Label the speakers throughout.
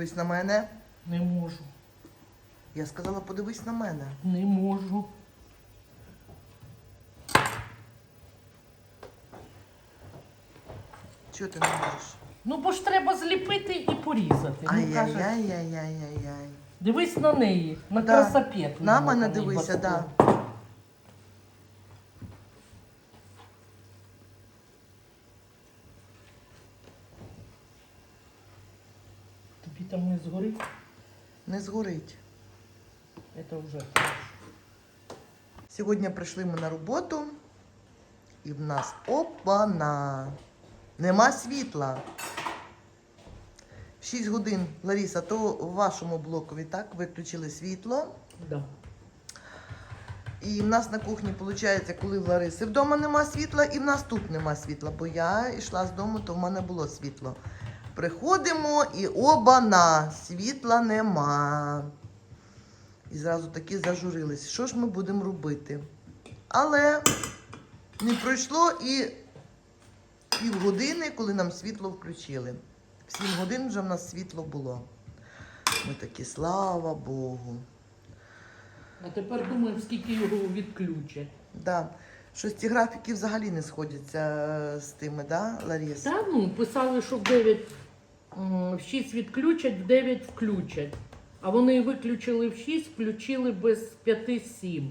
Speaker 1: Подивись на мене.
Speaker 2: не можу.
Speaker 1: Я сказала, подивись на мене.
Speaker 2: Не можу.
Speaker 1: Чого ти не можеш?
Speaker 2: Ну, бо ж треба зліпити і порізати. Ну, каже,
Speaker 1: Ай-яй-яй-яй-яй-яй.
Speaker 2: Дивись на неї, на
Speaker 1: Да.
Speaker 2: красопетку.
Speaker 1: На мене дивися,
Speaker 2: батон.
Speaker 1: да.
Speaker 2: Тобі там не згорить?
Speaker 1: Не згорить.
Speaker 2: Це вже.
Speaker 1: Сьогодні прийшли ми на роботу, і в нас опана. Нема світла. 6 годин, Ларіса, то в вашому блокові так виключили світло.
Speaker 2: Да.
Speaker 1: І в нас на кухні, виходить, коли в Лариси вдома нема світла, і в нас тут нема світла, бо я йшла з дому, то в мене було світло. Приходимо і оба-на, світла нема. І зразу таки зажурились. Що ж ми будемо робити? Але не пройшло і півгодини, коли нам світло включили. В 7 годин вже в нас світло було. Ми такі, слава Богу.
Speaker 2: А тепер думаємо, скільки його відключать.
Speaker 1: Да. Щось ці графіки взагалі не сходяться е, з тими, да, Ларіс?
Speaker 2: Та ну, писали, що в 9 м, в 6 відключать, в 9 включать. А вони виключили в 6, включили без 5-7.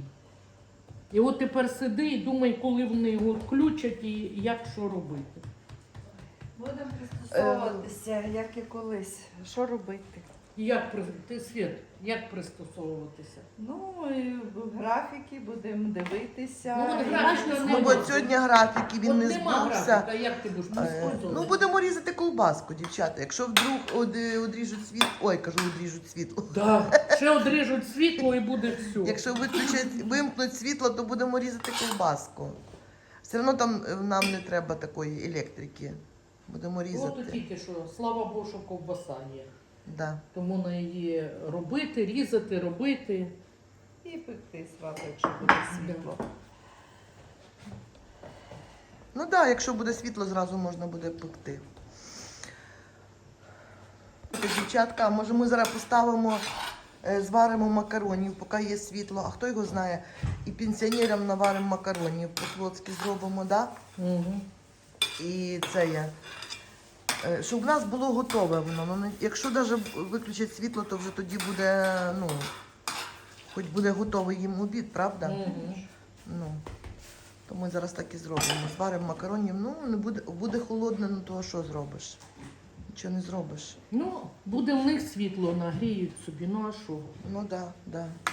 Speaker 2: І от тепер сиди і думай, коли вони його включать і як що робити.
Speaker 3: Будемо пристосовуватися, як і колись. Що робити?
Speaker 2: Як при- ти світ, як пристосовуватися?
Speaker 3: Ну, і в графіки будемо дивитися.
Speaker 2: Ну, от графіка не
Speaker 1: Ну, бо
Speaker 2: буде.
Speaker 1: сьогодні графіки, він
Speaker 2: От
Speaker 1: не
Speaker 2: нема
Speaker 1: збувся.
Speaker 2: графіка, як ти будеш
Speaker 1: Е,
Speaker 2: пристосовуватися?
Speaker 1: Ну, будемо різати колбаску, дівчата. Якщо вдруг од- одріжуть світло, ой, кажу, одріжуть світло.
Speaker 2: Да. Ще одріжуть світло і буде все.
Speaker 1: Якщо виключать, вимкнуть світло, то будемо різати колбаску. Все одно там е, нам не треба такої електрики. Будемо
Speaker 2: От
Speaker 1: різати.
Speaker 2: тільки що, слава Богу, що ковбаса є.
Speaker 1: Да.
Speaker 2: Тому на її робити, різати, робити.
Speaker 3: І пекти зразу, якщо буде світло.
Speaker 1: Ну так, да, якщо буде світло, зразу можна буде пекти. Дівчатка, може ми зараз поставимо, е, зваримо макаронів, поки є світло, а хто його знає, і пенсіонерам наваримо макаронів, по-флотськи зробимо, да?
Speaker 2: Угу.
Speaker 1: І це є. Е, Щоб в нас було готове воно. Ну, якщо навіть виключать світло, то вже тоді буде, ну, хоч буде готовий їм обід, правда?
Speaker 2: Угу.
Speaker 1: Ну, то ми зараз так і зробимо. Зваримо макаронів, ну, не буде, буде холодне, ну то що зробиш? Нічого не зробиш.
Speaker 2: Ну, буде в них світло, нагріють собі, ну а що?
Speaker 1: Ну так, да, да.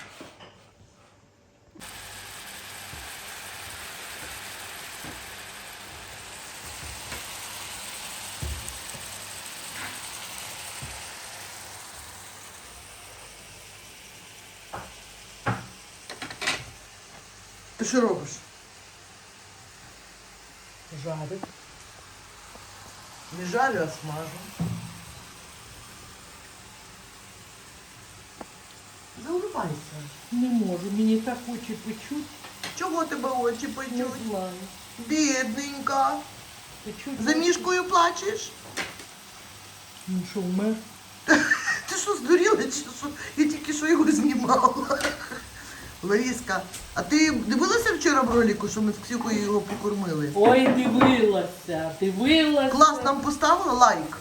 Speaker 1: Що робиш?
Speaker 2: Жарить.
Speaker 1: Не жарю, а смажу. Заулибайся.
Speaker 2: Не можу, мені так очі печуть.
Speaker 1: Чого тебе очі
Speaker 2: Не
Speaker 1: печуть?
Speaker 2: знаю.
Speaker 1: Бідненька.
Speaker 2: Печуть.
Speaker 1: За мішкою плачеш?
Speaker 2: Ну що, вмер?
Speaker 1: Ти що здуріла чи що? Я тільки що його знімала. Ларіска, а ти дивилася вчора в ролику, що ми з Ксюкою його покормили?
Speaker 2: Ой, дивилася, дивилася.
Speaker 1: Клас нам поставила лайк.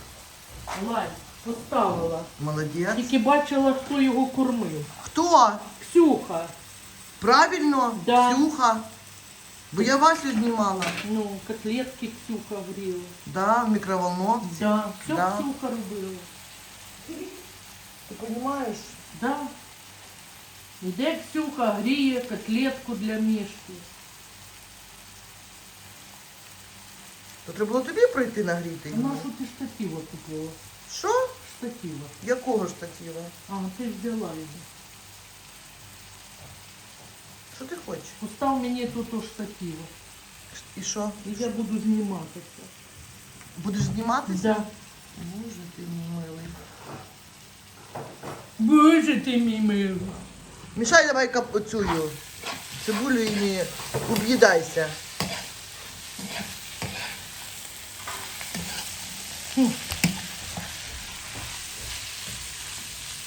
Speaker 2: Лайк поставила.
Speaker 1: Молодець.
Speaker 2: Тільки бачила, хто його кормив.
Speaker 1: Хто?
Speaker 2: Ксюха.
Speaker 1: Правильно,
Speaker 2: Да.
Speaker 1: Ксюха. Бо я Васю знімала.
Speaker 2: Ну, котлетки Ксюха вріла.
Speaker 1: Да, в мікроволновці.
Speaker 2: Да, все
Speaker 1: Да.
Speaker 2: Ксюха робила.
Speaker 1: Ти розумієш?
Speaker 2: Да. Іде Ксюха, гріє котлетку для мішки.
Speaker 1: То треба було тобі пройти нагріти.
Speaker 2: А
Speaker 1: її.
Speaker 2: нашу ти штатива купила?
Speaker 1: Що?
Speaker 2: Штатива.
Speaker 1: Якого штатива?
Speaker 2: А, ти взяла його.
Speaker 1: Що ти хочеш?
Speaker 2: Постав мені тут у штатива.
Speaker 1: І що?
Speaker 2: І я буду зніматися.
Speaker 1: Будеш зніматися?
Speaker 2: Да.
Speaker 1: Боже ти мій милий.
Speaker 2: Боже ти мій милий.
Speaker 1: Мішай давай кап оцю цибулю і не об'їдайся.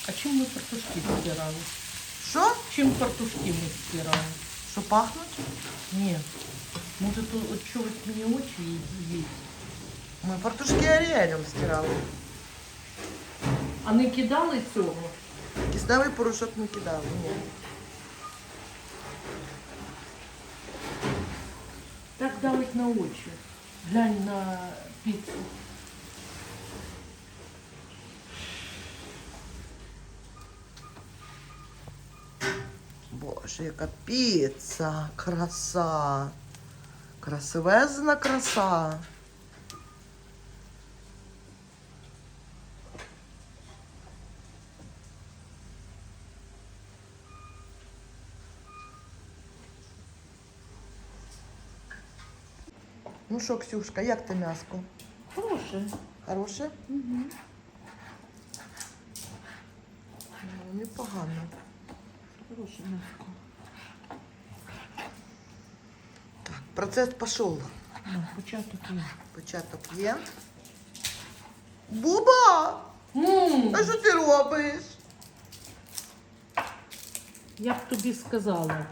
Speaker 2: А чим ми картошки стирали?
Speaker 1: Що?
Speaker 2: Чим картошки ми стирали?
Speaker 1: Що пахнуть?
Speaker 2: Ні. Може, то от чогось мені очі їсть.
Speaker 1: Ми фартушки Аріелем стирали.
Speaker 2: А не кидали цього?
Speaker 1: Кисневий порошок не кидали. Ні.
Speaker 2: Так давить на очі. Глянь на піцу.
Speaker 1: Боже, яка піца, краса. Красивезна краса. Ну що, Ксюшка, як ти м'яско?
Speaker 2: Хороше.
Speaker 1: Хороше? Угу. Ну, непогано.
Speaker 2: Хороше м'яско.
Speaker 1: Так, процес пішов.
Speaker 2: Ну, початок є.
Speaker 1: Початок є. Буба!
Speaker 2: М,
Speaker 1: А що ти робиш?
Speaker 2: Я б тобі сказала,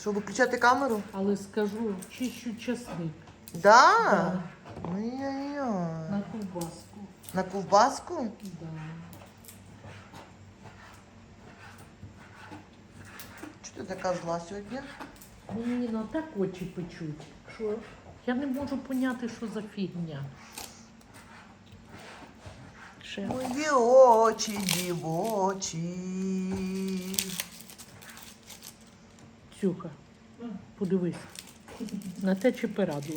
Speaker 1: Що, виключати камеру?
Speaker 2: але скажу, чищу часник
Speaker 1: Да?
Speaker 2: Да.
Speaker 1: Ой-ой-ой.
Speaker 2: на ковбаску.
Speaker 1: На ковбаску?
Speaker 2: Да.
Speaker 1: Чого ти така зла сьогодні?
Speaker 2: Мені на так очі печуть. Що? Я не можу поняти, що за фігня. Ще.
Speaker 1: Мої очі дівочі.
Speaker 2: Цюха, подивись. На те чи пораду.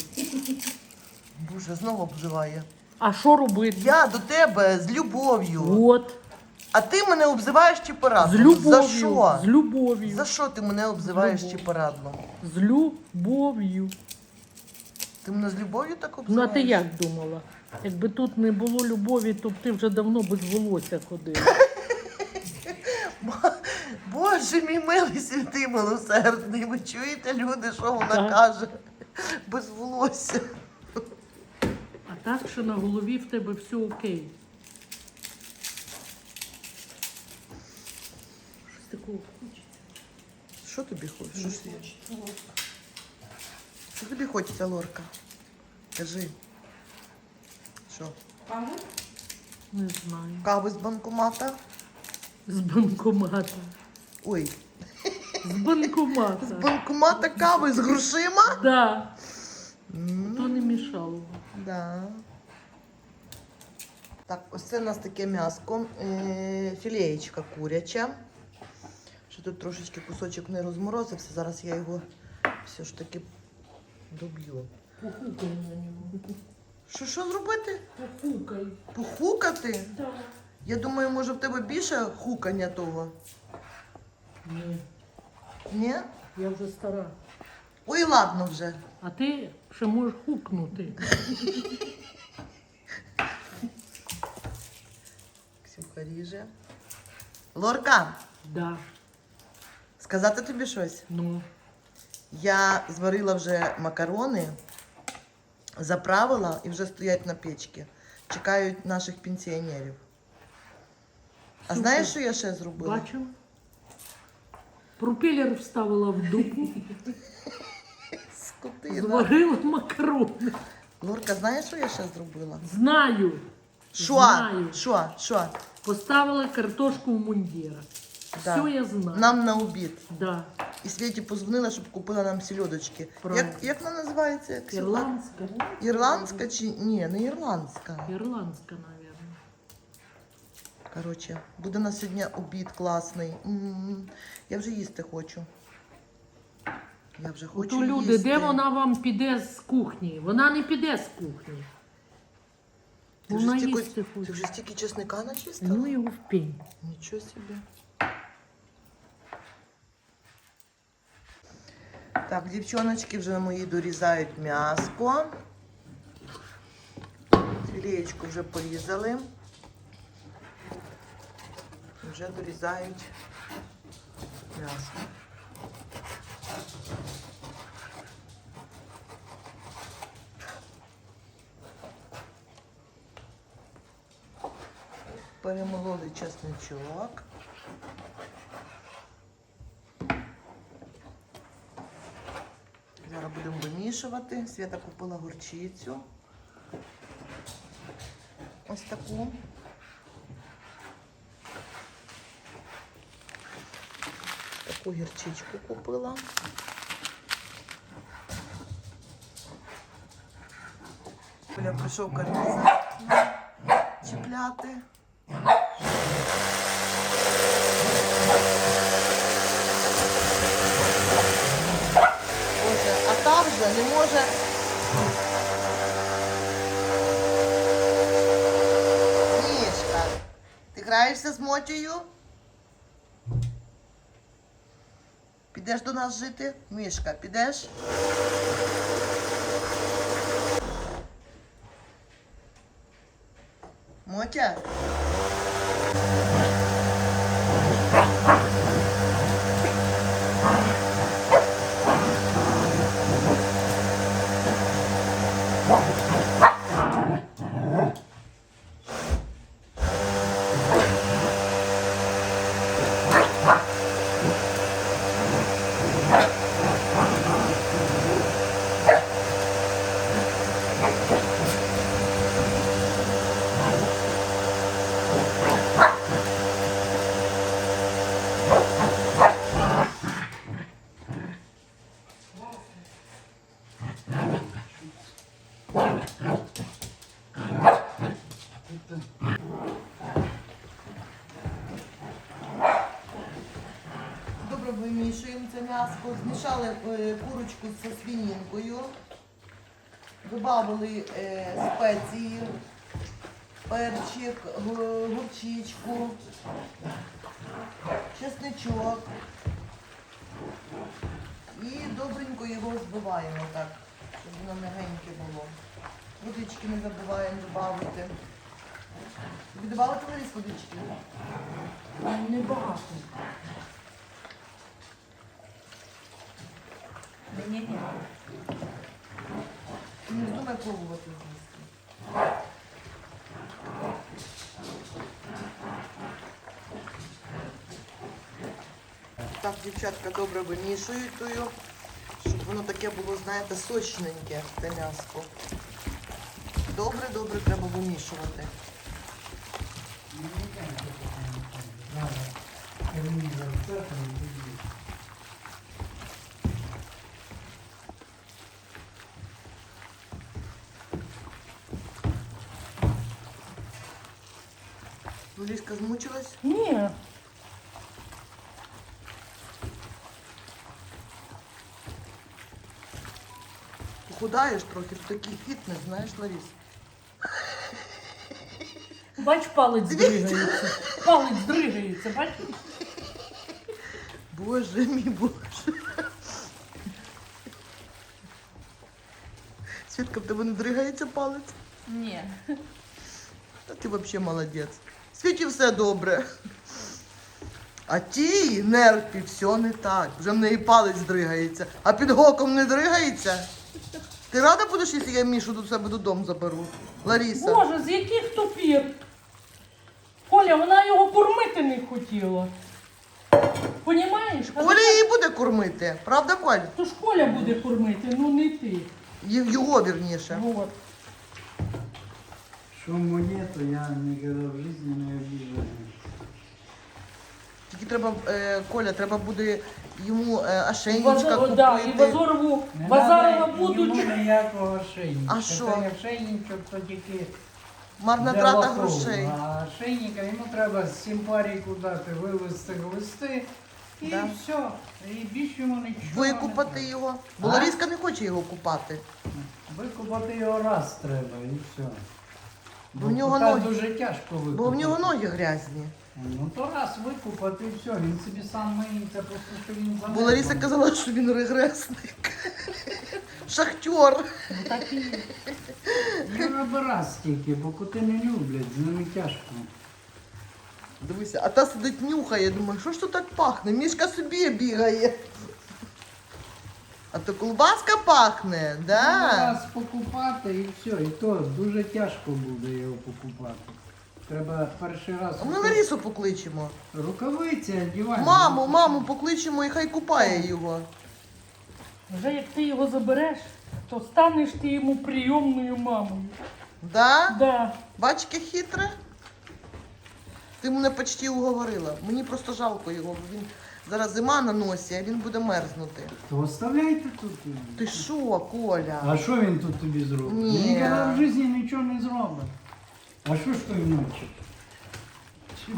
Speaker 1: Боже, знову обзиває.
Speaker 2: А що робити?
Speaker 1: Я до тебе з любов'ю.
Speaker 2: От,
Speaker 1: А ти мене обзиваєш
Speaker 2: з
Speaker 1: чіпарадлом.
Speaker 2: любов'ю.
Speaker 1: За що?
Speaker 2: З любов'ю.
Speaker 1: За що ти мене обзиваєш
Speaker 2: любов'ю.
Speaker 1: чіпарадлом?
Speaker 2: З любов'ю.
Speaker 1: Ти мене з любов'ю так
Speaker 2: Ну, а
Speaker 1: обзиваєш?
Speaker 2: ти як думала? Якби тут не було любові, то б ти вже давно без волосся ходила.
Speaker 1: Боже мій милий святий милосердний. Ви чуєте, люди, що вона
Speaker 2: Так.
Speaker 1: каже? Без волосся.
Speaker 2: А так, що на голові в тебе все окей. Щось такого хочеться.
Speaker 1: Що тобі хочеш? Що, ж що тобі хочеться, Лорка? Кажи. Що?
Speaker 3: Каву?
Speaker 2: Не знаю.
Speaker 1: Кави з банкомата?
Speaker 2: З банкомата.
Speaker 1: Ой,
Speaker 2: З банкомата.
Speaker 1: з банкомата кави з грошима?
Speaker 2: Да.
Speaker 1: М,
Speaker 2: То не мішало.
Speaker 1: Да. Так, ось це у нас таке м'яско, е, філеєчка куряча. Що тут трошечки кусочок не розморозився, зараз я його все ж таки доб'ю.
Speaker 2: Похукай на нього.
Speaker 1: Що, що зробити?
Speaker 2: Похукай.
Speaker 1: Похукати?
Speaker 2: Да.
Speaker 1: Я думаю, може в тебе більше хукання того?
Speaker 2: Ні,
Speaker 1: Ні?
Speaker 2: я вже стара.
Speaker 1: Ой, ладно вже.
Speaker 2: А ти ще можеш хукнути.
Speaker 1: Ксюха ріже. Лорка,
Speaker 2: Да.
Speaker 1: сказати тобі щось?
Speaker 2: Ну.
Speaker 1: Я зварила вже макарони, заправила і вже стоять на печці. Чекають наших пенсіонерів. А
Speaker 2: Супер.
Speaker 1: знаєш, що я ще зробила?
Speaker 2: Бачив? Пропелер вставила в дупу,
Speaker 1: Скотина.
Speaker 2: зварила макарони.
Speaker 1: Лорка, знаєш, що я ще зробила?
Speaker 2: Знаю.
Speaker 1: Що?
Speaker 2: Знаю.
Speaker 1: Що? Що?
Speaker 2: Поставила картошку в мундира.
Speaker 1: Да.
Speaker 2: Все я знаю.
Speaker 1: Нам на обід.
Speaker 2: Да.
Speaker 1: І Світі позвонила, щоб купила нам сільодочки.
Speaker 2: Правильно.
Speaker 1: Як, як вона називається? Як сільодка?
Speaker 2: Ірландська.
Speaker 1: Ірландська чи ні, не ірландська.
Speaker 2: Ірландська, мабуть.
Speaker 1: Коротше, буде на сьогодні обід класний. М, Я вже їсти хочу. Я вже хочу
Speaker 2: Ото люди,
Speaker 1: їсти.
Speaker 2: де вона вам піде з кухні? Вона не піде з кухні.
Speaker 1: Ти вже,
Speaker 2: Вона
Speaker 1: стільки,
Speaker 2: їсти
Speaker 1: ти вже стільки чесника начистила?
Speaker 2: Ну його в пень.
Speaker 1: Нічого собі. Так, дівчоночки вже мої дорізають м'яско. Філеєчку вже порізали. Вже дорізають м'ясо. Перемололи чесничок. Зараз будемо вимішувати. Свята купила горчицю. Ось таку. Таку гірчичку купила. Коля прийшов карніза чіпляти. Боже, а та вже не може. Мішка, ти граєшся з Мотєю? Підеш до нас жити? Мішка, підеш? Мотя? Добре вимішуємо це м'яско. Змішали курочку зі свинінкою. Добавили е, спеції, перчик, г- горчичку, чесничок. І добренько його збиваємо так, щоб воно м'ягеньке було. Водички не забуваємо додати. Додавати Ларіс водички?
Speaker 2: Небагато.
Speaker 3: Ні-ні.
Speaker 1: Ти не вздумай пробувати з'їсти. Так, дівчатка добре вимішують тую, щоб воно таке було, знаєте, сочненьке, те м'яско. Добре-добре треба вимішувати. Ларіска змучилась?
Speaker 2: Ні.
Speaker 1: Похудаєш трохи, ти такий фітнес, знаєш, Ларіс.
Speaker 2: Бач, палець дригається. Палець дригається, бачиш?
Speaker 1: Боже мій Боже. Свідка, в тебе не дригається палець?
Speaker 3: Ні.
Speaker 1: Та ти взагалі молодець. Світі все добре. А ті нерпі все не так. Вже в неї палець дригається, а під гоком не дригається. Ти рада будеш, якщо я Мішу до себе додому заберу? Ларіса.
Speaker 2: Боже, з яких то пір? Коля, вона його кормити не хотіла. Понімаєш?
Speaker 1: Коля її буде кормити, правда, Коль?
Speaker 2: То ж Коля буде кормити, ну не ти.
Speaker 1: Й- Його вірніше.
Speaker 2: От.
Speaker 4: Что мне, то я никогда в жизни не обижаю.
Speaker 1: Тільки треба, е, Коля, треба буде йому е, ошейничка
Speaker 2: Базар-
Speaker 1: купити.
Speaker 2: да, і Базарову,
Speaker 4: Не
Speaker 2: Базарова
Speaker 4: надо
Speaker 2: будуть.
Speaker 4: йому ніякого ошейника.
Speaker 1: А що?
Speaker 4: Це ошейничок то тільки
Speaker 1: Марна
Speaker 4: для
Speaker 1: трата
Speaker 4: лохов.
Speaker 1: грошей.
Speaker 4: А ошейника йому треба з симпарії дати, вивезти глисти. І
Speaker 1: Да.
Speaker 4: все. І більше йому нічого
Speaker 1: Викупати
Speaker 4: не
Speaker 1: його. Бо
Speaker 4: А?
Speaker 1: Не хоче його купати.
Speaker 4: Викупати його раз треба і все.
Speaker 1: Бо в нього
Speaker 4: кота
Speaker 1: ноги-
Speaker 4: дуже тяжко викупати.
Speaker 1: Бо в нього ноги грязні.
Speaker 4: Ну то раз викупати і все. Він собі сам миється, просто що він
Speaker 1: Бо. Лариса казала, що він регресник. Шахтер.
Speaker 2: Ну так і є.
Speaker 4: Тільки, бо коти не люблять, з ними тяжко.
Speaker 1: Дивися, а та сидить нюхає, думаю, що ж тут так пахне? Мішка собі бігає. А то колбаска пахне, да?
Speaker 4: Раз покупати і все, і то дуже тяжко буде його покупати. Треба перший раз.
Speaker 1: А ми Ларісу покличемо.
Speaker 4: Рукавиці одягати.
Speaker 1: Маму, маму покличемо і хай купає його.
Speaker 2: Вже як ти його забереш, то станеш ти йому прийомною мамою.
Speaker 1: Да?
Speaker 2: Да.
Speaker 1: Бачки хитре? Ти мене почти уговорила. Мені просто жалко його, бо він зараз зима на носі, а він буде мерзнути.
Speaker 4: То оставляйте тут.
Speaker 1: Ти що, Коля?
Speaker 4: А що він тут тобі зробить?
Speaker 1: Ні.
Speaker 4: Він ніколи в житті нічого не зробить. А що ж той вночі?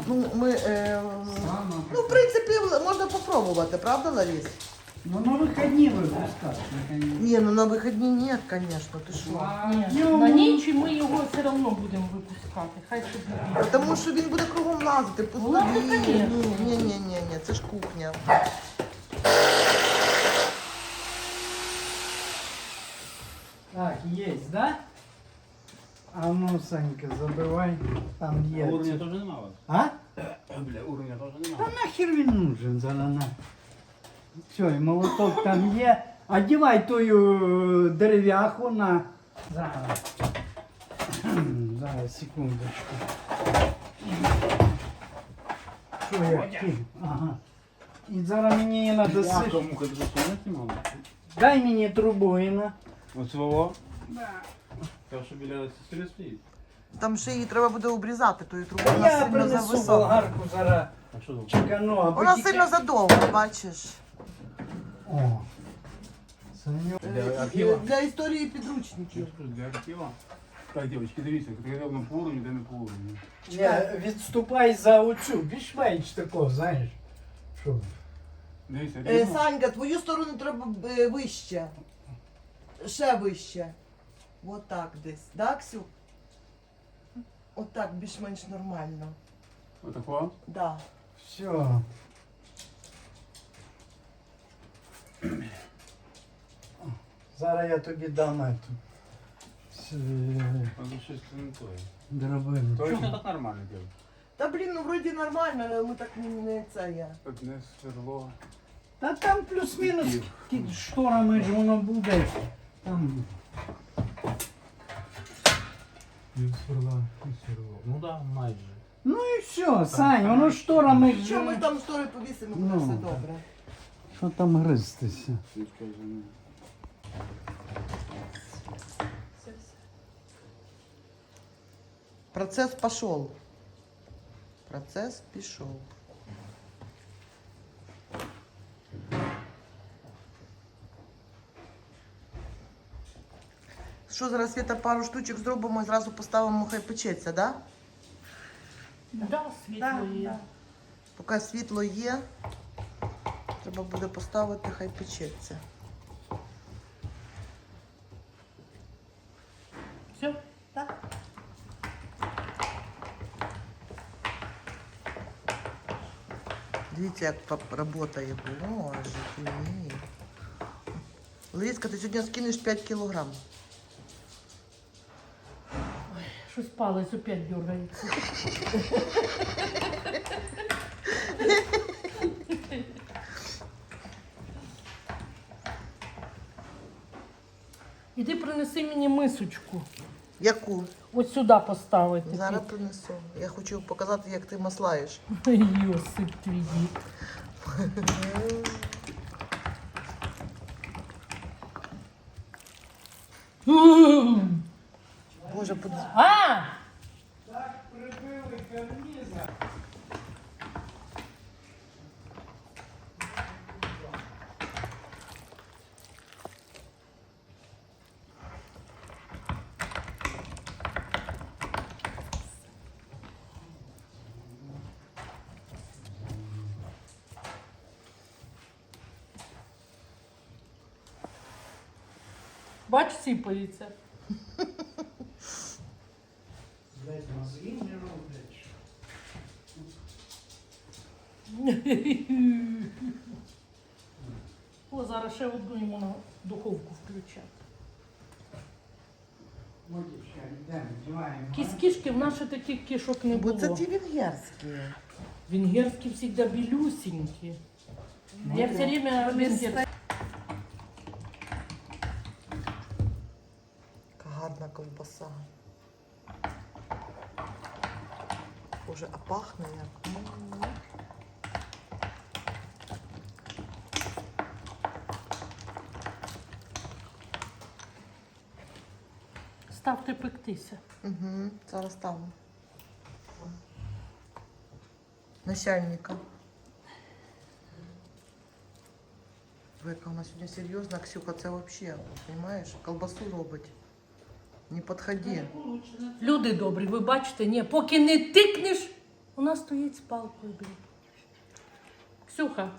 Speaker 1: Ну, ми. Е,
Speaker 4: Сама
Speaker 1: ну, в принципі, можна попробувати, правда, Ларіс?
Speaker 4: Ну на вихідні випускати. наконець.
Speaker 1: Ні, ну на вихідні ні, звісно, ти що?
Speaker 4: А
Speaker 2: Ні, на ніч ми його все одно будемо випускати. Хай собі бігає.
Speaker 1: Тому що він буде кругом лазити по
Speaker 2: Ну, ладно,
Speaker 1: столі.
Speaker 2: конечно.
Speaker 1: Ні, ні, ні, ні, ні, це ж кухня.
Speaker 4: Так, есть, да? А ну, Санька, забивай. Там є.
Speaker 5: Уровня теж нема у вас?
Speaker 4: А?
Speaker 5: Бля, уровня теж
Speaker 4: Та
Speaker 5: нема.
Speaker 4: нахер він нужен зараз на. Все, і молоток там є. Одівай тую е, дерев'яху на. Зараз. Зараз, секундочку. Що я хотів? Ага. І зараз мені її надо
Speaker 5: Я
Speaker 4: сиш.
Speaker 5: кому.
Speaker 4: Дай мені трубу Інна.
Speaker 5: Оцього? Та що біля сестри стоїть.
Speaker 1: Там ще її треба буде обрізати, тою трубу.
Speaker 4: Я
Speaker 1: сильно
Speaker 4: принесу
Speaker 1: зависока.
Speaker 4: болгарку зараз
Speaker 5: А що
Speaker 4: чекану, або
Speaker 1: Вона сильно задовго, бачиш.
Speaker 4: О. Саню.
Speaker 5: Для архіва?
Speaker 1: Для історії підручників.
Speaker 5: Для архіва. Так, дівчатки, дивіться, де на по уровню, де не по уровню.
Speaker 4: Я відступай за оцю, більш-менш такого, знаєш. Що?
Speaker 5: Дивіться,
Speaker 1: Е,
Speaker 5: рівно.
Speaker 1: Санька, твою сторону треба е, вище. Ще вище. Отак десь. Да, Ксю? Отак, більш-менш нормально.
Speaker 5: Отако.
Speaker 1: Да.
Speaker 4: Все. Зараз я тобі дам эту. с- е,
Speaker 5: не тоє.
Speaker 4: Драбину.
Speaker 5: Точно так нормально діло.
Speaker 1: Та блін, ну вроді нормально, але ми так не, не це я.
Speaker 5: Так не сверло.
Speaker 4: Та там плюс-мінус ті шторами ж воно буде. Там.
Speaker 5: Не сверло, не сверло. Ну так, майже.
Speaker 4: Ну і все, Сань, воно шторами ж.
Speaker 1: Що ми там штори повісимо, буде
Speaker 4: Ну.
Speaker 1: все добре.
Speaker 4: Що там гризтися?
Speaker 1: Процесс пошел. Процесс пішов. Що зараз Світа пару штучок зробимо і зразу поставимо, хай печеться, да?
Speaker 2: Да, світло є.
Speaker 1: Поки світло є, треба буде поставити, хай печеться.
Speaker 2: Все?
Speaker 1: Дивіться, як працює. Боже ти мій. Ларіска, ти сьогодні скинеш 5 кілограм.
Speaker 2: Щось палець опять дергається. Іди принеси мені мисочку.
Speaker 1: Яку?
Speaker 2: Ось сюди поставити.
Speaker 1: Зараз принесу. Я хочу показати, як ти маслаєш.
Speaker 2: Йосип твій дід.
Speaker 1: Боже, под...
Speaker 2: А!
Speaker 4: Так прибили карніза.
Speaker 2: Бач, сіпається.
Speaker 4: Блять, мозги не роблять.
Speaker 2: О, зараз ще одну йому на духовку включати.
Speaker 4: Водичка, йдемо, вдіваємо.
Speaker 2: Якісь кішки, в нас ще таких кішок не
Speaker 1: Бо
Speaker 2: було.
Speaker 1: це ті венгерські.
Speaker 2: Венгерські завжди білюсінькі. Я все время венгерські.
Speaker 1: Ковбаса. Боже, а пахне як.
Speaker 2: Ставте пектися.
Speaker 1: Угу, зараз ставлю. Начальника. Ви, яка вона сьогодні серйозна, Ксюха, це взагалі, розумієш? Колбасу робить. Не підходи.
Speaker 2: Люди добрі, ви бачите, ні, поки не тикнеш, вона стоїть з палкою. блін. Ксюха.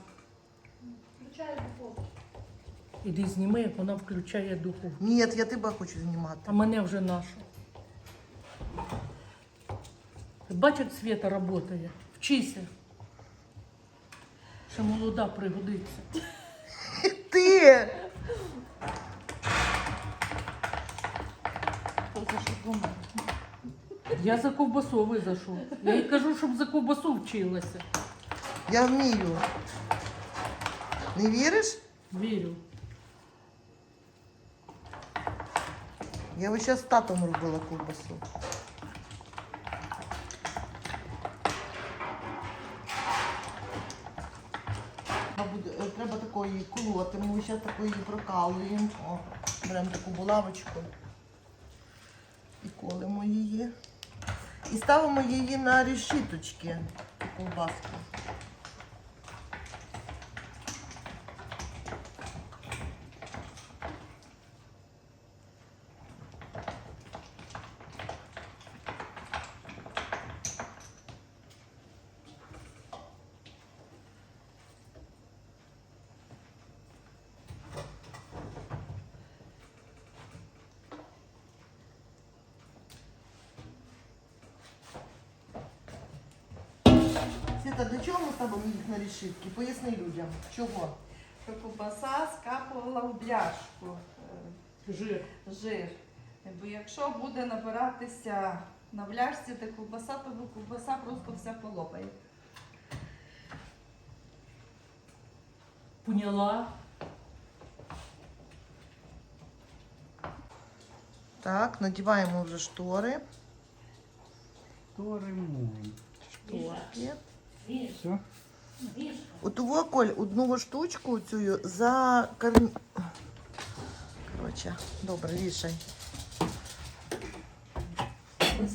Speaker 2: Іди зніми, як вона включає духовку.
Speaker 1: Ні, я тебе хочу знімати.
Speaker 2: А мене вже нашу. Бач, як Света працює. Вчися. Ще молода пригодиться.
Speaker 1: Ти!
Speaker 2: Я за ковбасу, ви за що? Я їй кажу, щоб за ковбасу вчилася.
Speaker 1: Я вмію. Не віриш?
Speaker 2: Вірю.
Speaker 1: Я ось зараз з татом робила ковбасу. Е, Треба такої колоти, ми зараз такої прокалуємо. О, беремо таку булавочку і колимо її. І ставимо її на решіточки, цю ковбаску. Світа, для чого ми ставимо їх на решітки? Поясни людям. Чого?
Speaker 3: Щоб ковбаса скапувала в бляшку е,
Speaker 2: Жир.
Speaker 3: жир. Бо якщо буде набиратися на бляшці, де ковбаса, то ковбаса просто вся полопає.
Speaker 2: Поняла.
Speaker 1: Так, надіваємо вже штори.
Speaker 4: То ремонт.
Speaker 1: Шторки.
Speaker 4: Все?
Speaker 1: У того коль одну штучку цю за карні... Короче, добре, вішай.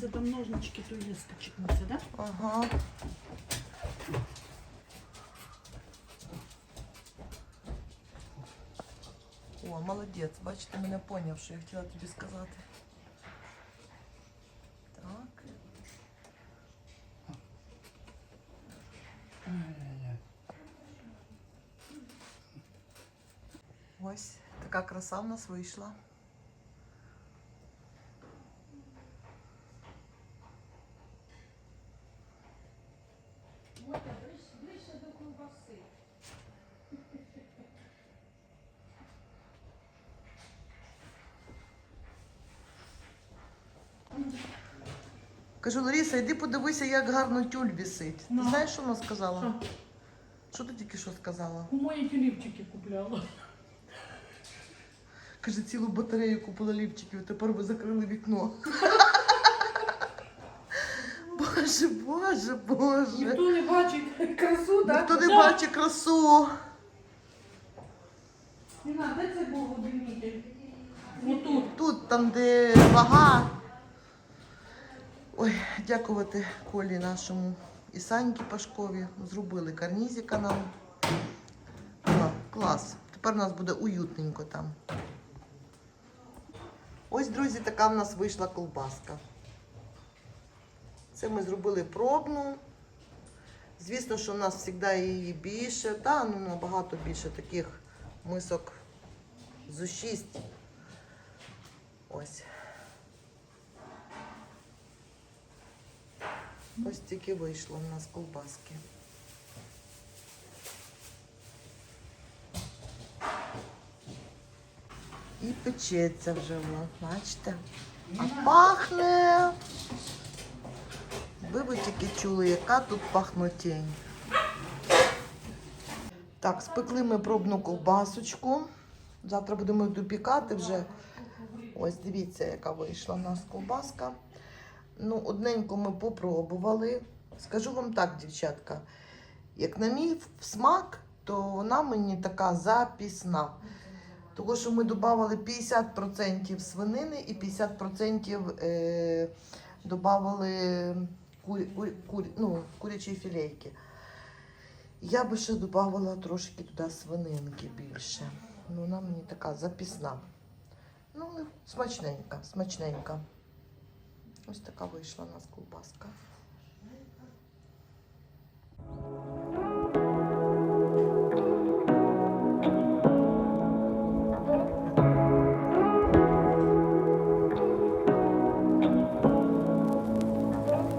Speaker 6: Це там ножнички, то є скачекнуться, да?
Speaker 1: Ага. О, молодець, бачите, мене поняв, що я хотіла тобі сказати. Краса в нас вийшла. Кажу, Ларіса, йди подивися, як гарно тюль вісить. Ти
Speaker 2: Ну.
Speaker 1: знаєш, що вона сказала?
Speaker 2: Що?
Speaker 1: Що ти тільки що сказала?
Speaker 2: У мої лівчики купляла.
Speaker 1: Каже, цілу батарею купила лівчиків, тепер ви закрили вікно. Боже, Боже, боже.
Speaker 2: Ніхто не бачить красу, так?
Speaker 1: Ніхто не бачить красу.
Speaker 2: Ніна, де це був обіймітель? Отут.
Speaker 1: Тут, там, де вага. Ой, дякувати Колі нашому і Саньки Пашкові. Зробили карнізіка нам. Клас. Тепер у нас буде уютненько там. Ось, друзі, така в нас вийшла колбаска. Це ми зробили пробну. Звісно, що в нас завжди її більше, та ну набагато більше таких мисок з 6. Ось. Ось тільки вийшло в нас колбаски. І печеться вже воно, бачите? А пахне. Ви ви тільки чули, яка тут пахнотінь. Так, спекли ми пробну ковбасочку. Завтра будемо допікати вже. Ось дивіться, яка вийшла у нас ковбаска. Ну, одненько ми попробували. Скажу вам так, дівчатка, як на мій смак, то вона мені така запісна. Тому що ми додавали 50% свинини і 50% е, додавали курі, курі, курі, ну, курячої філейки. Я би ще додавала трошки туди свининки більше. Ну, вона мені така запісна. Ну, смачненька, смачненька. Ось така вийшла у нас ковбаска.